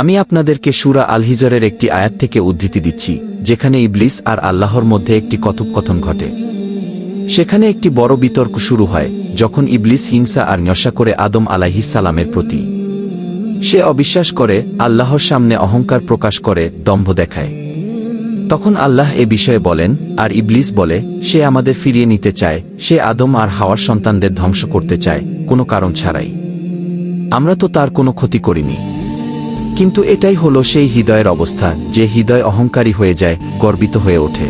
আমি আপনাদেরকে সুরা আল হিজরের একটি আয়াত থেকে উদ্ধৃতি দিচ্ছি, যেখানে ইবলিস আর আল্লাহর মধ্যে একটি কথোপকথন ঘটে। সেখানে একটি বড় বিতর্ক শুরু হয়, যখন ইবলিস হিংসা আর নশা করে আদম আলাহিসালামের প্রতি। সে অবিশ্বাস করে, আল্লাহর সামনে অহংকার প্রকাশ করে, দম্ভ দেখায়। তখন আল্লাহ এ বিষয়ে বলেন, আর ইবলিস বলে, সে আমাদের ফিরিয়ে নিতে চায়, সে আদম আর হাওয়ার সন্তানদের ধ্বংস করতে চায়, কোনো কারণ ছাড়াই। আমরা তো তার কোনো ক্ষতি করিনি। কিন্তু এটাই হলো সেই হৃদয়ের অবস্থা, যে হৃদয় অহংকারী হয়ে যায়, গর্বিত হয়ে ওঠে।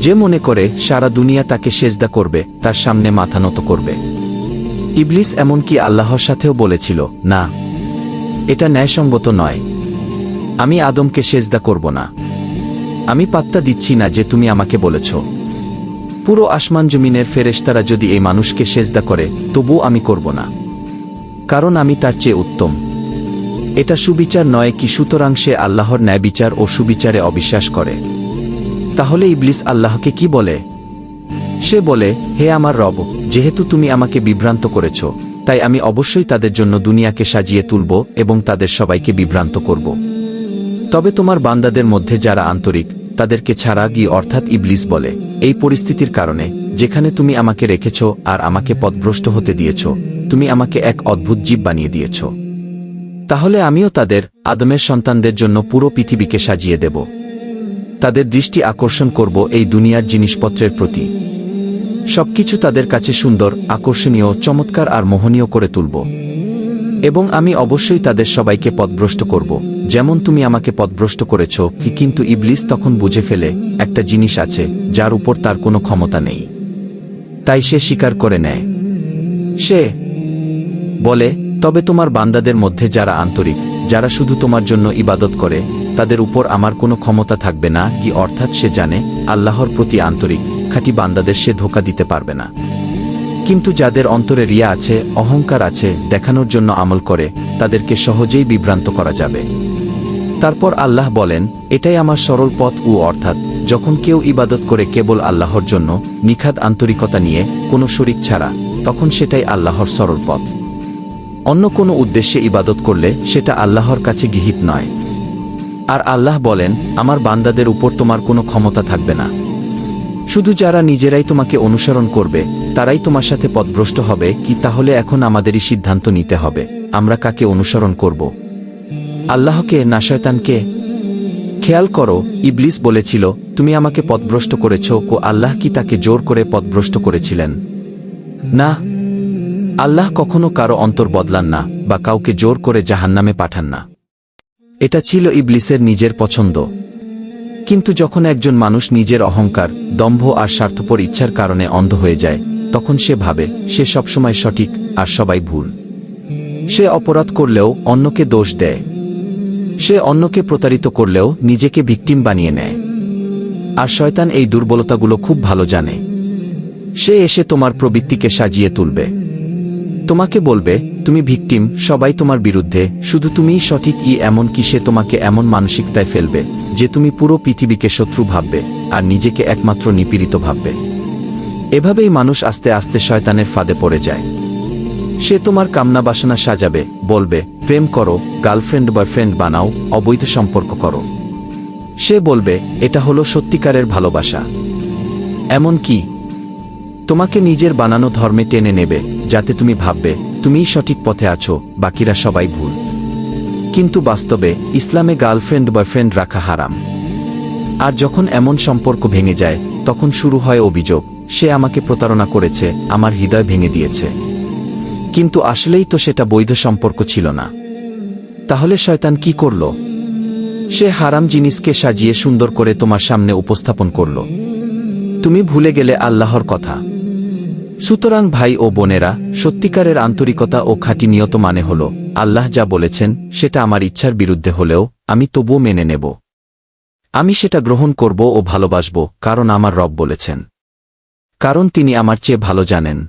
যে মনে করে সারা দুনিয়া তাকে সেজদা করবে, তার সামনে মাথা নত করবে। ইবলিস এমনকি আল্লাহর সাথেও বলেছিল, না, এটা ন্যায়সঙ্গত নয়। আমি আদমকে সেজদা করব না। আমি পাত্তা দিচ্ছি না যে তুমি আমাকে বলেছ। পুরো আসমান জমিনের ফেরেশতারা যদি এই মানুষকে সেজদা করে তবু আমি করব না। কারণ আমি তার চেয়ে উত্তম। এটা সুবিচার নয় কি সুতরাং সে আল্লাহর ন্যায় বিচার ও সুবিচারে অবিশ্বাস করে। তাহলে ইবলিস আল্লাহকে কি বলে? সে বলে, হে আমার রব, যেহেতু তুমি আমাকে বিভ্রান্ত করেছ, তাই আমি অবশ্যই তাদের জন্য দুনিয়াকে সাজিয়ে তুলব এবং তাদের সবাইকে বিভ্রান্ত করব। তবে তোমার বান্দাদের মধ্যে যারা আন্তরিক, তাদেরকে ছাড়া গিয়ে অর্থাৎ ইবলিস বলে, এই পরিস্থিতির কারণে, যেখানে তুমি আমাকে রেখেছ আর আমাকে পদভ্রষ্ট হতে দিয়েছ, তুমি আমাকে এক অদ্ভুত জীব বানিয়ে দিয়েছ। তাহলে আমিও তাদের, আদমের সন্তানদের জন্য পুরো পৃথিবীকে সাজিয়ে দেব। তাদের দৃষ্টি আকর্ষণ করব এই দুনিয়ার জিনিসপত্রের প্রতি। সবকিছু তাদের কাছে সুন্দর, আকর্ষণীয়, চমৎকার আর মোহনীয় করে তুলব। এবং আমি অবশ্যই তাদের সবাইকে পদভ্রষ্ট করব। যেমন তুমি আমাকে পদভ্রষ্ট করেছ, কি কিন্তু ইবলিস তখন বুঝে ফেলে, একটা জিনিস আছে, যার উপর তার কোনো ক্ষমতা নেই। তাই সে স্বীকার করে নেয়। সে বলে তবে তোমার বান্দাদের মধ্যে যারা আন্তরিক, যারা শুধু তোমার জন্য ইবাদত করে, তাদের উপর আমার কোনো ক্ষমতা থাকবে না, কি অর্থাৎ সে জানে, আল্লাহর প্রতি আন্তরিক, খাঁটি বান্দাদের সে ধোকা দিতে পারবে না। কিন্তু যাদের অন্তরে রিয়া আছে, অহংকার আছে, দেখানোর জন্য আমল করে, তাদেরকে সহজেই বিভ্রান্ত করা যাবে। তারপর আল্লাহ বলেন, এটাই আমার সরল পথ ও অর্থাৎ, যখন কেউ ইবাদত করে কেবল আল্লাহর জন্য, নিখাদ আন্তরিকতা নিয়ে কোনো শরিক ছাড়া, তখন সেটাই আল্লাহর সরল পথ। অন্য কোনো উদ্দেশ্যে ইবাদত করলে সেটা আল্লাহর কাছে গৃহীত নয়। আর আল্লাহ বলেন, আমার বান্দাদের উপর তোমার কোনো ক্ষমতা থাকবে না। শুধু যারা নিজেরাই তোমাকে অনুসরণ করবে, তারাই তোমার সাথে পথভ্রষ্ট হবে, কি তাহলে এখন আমাদেরই সিদ্ধান্ত নিতে হবে। আমরা কাকে অনুসরণ করব? আল্লাহকে, না শয়তানকে? খেয়াল করো, ইবলিস বলেছিল, তুমি আমাকে পথভ্রষ্ট করেছ কো আল্লাহ কি তাকে জোর করে পথভ্রষ্ট করেছিলেন? না আল্লাহ কখনো কারও অন্তর বদলান না বা কাউকে জোর করে জাহান্নামে পাঠান না। এটা ছিল ইবলিসের নিজের পছন্দ। কিন্তু যখন একজন মানুষ নিজের অহংকার, দম্ভ আর স্বার্থপর ইচ্ছার কারণে অন্ধ হয়ে যায়, তখন সে ভাবে, সে সবসময় সঠিক আর সবাই ভুল। সে অপরাধ করলেও অন্যকে দোষ দেয়। সে অন্যকে প্রতারিত করলেও নিজেকে ভিকটিম বানিয়ে নেয়। আর শয়তান এই দুর্বলতাগুলো খুব ভালো জানে। সে এসে তোমার প্রবৃত্তিকে সাজিয়ে তুলবে। তোমাকে বলবে, তুমি ভিকটিম, সবাই তোমার বিরুদ্ধে, শুধু তুমিই সঠিক, ই এমন কি সে তোমাকে এমন মানসিকতায় ফেলবে, যে তুমি পুরো পৃথিবীকে শত্রু ভাববে, আর নিজেকে একমাত্র নিপীড়িত ভাববে। এভাবেই মানুষ আস্তে আস্তে শয়তানের ফাঁদে পড়ে যায়। সে তোমার কামনা বাসনা সাজাবে, বলবে, প্রেম করো, গার্লফ্রেন্ড বয়ফ্রেন্ড বানাও, অবৈধ সম্পর্ক করো। সে বলবে, এটা হলো সত্যিকারের ভালোবাসা। এমন কি তোমাকে নিজের বানানো ধর্মে টেনে নেবে, যাতে তুমি ভাববে, তুমিই সঠিক পথে আছো, বাকিরা সবাই ভুল। কিন্তু বাস্তবে, ইসলামে গার্লফ্রেন্ড বয়ফ্রেন্ড রাখা হারাম। আর যখন এমন সম্পর্ক ভেঙে যায়, তখন শুরু হয় অভিযোগ, সে আমাকে প্রতারণা করেছে, আমার হৃদয় ভেঙে দিয়েছে। কিন্তু আসলেই তো সেটা বৈধ সম্পর্ক ছিল না। তাহলে শয়তান কি করল? সে হারাম জিনিসকে সাজিয়ে সুন্দর করে তোমার সামনে উপস্থাপন করল। তুমি ভুলে গেলে আল্লাহর কথা। সুতরাং ভাই ও বোনেরা, সত্যিকারের আন্তরিকতা ও খাঁটি নিয়ত মানে হল, আল্লাহ যা বলেছেন, সেটা আমার ইচ্ছার বিরুদ্ধে হলেও, আমি তবুও মেনে নেব। আমি সেটা গ্রহণ করব ও ভালোবাসব, কারণ আমার রব বলেছেন। কারণ তিনি আমার চেয়ে ভালো জানেন।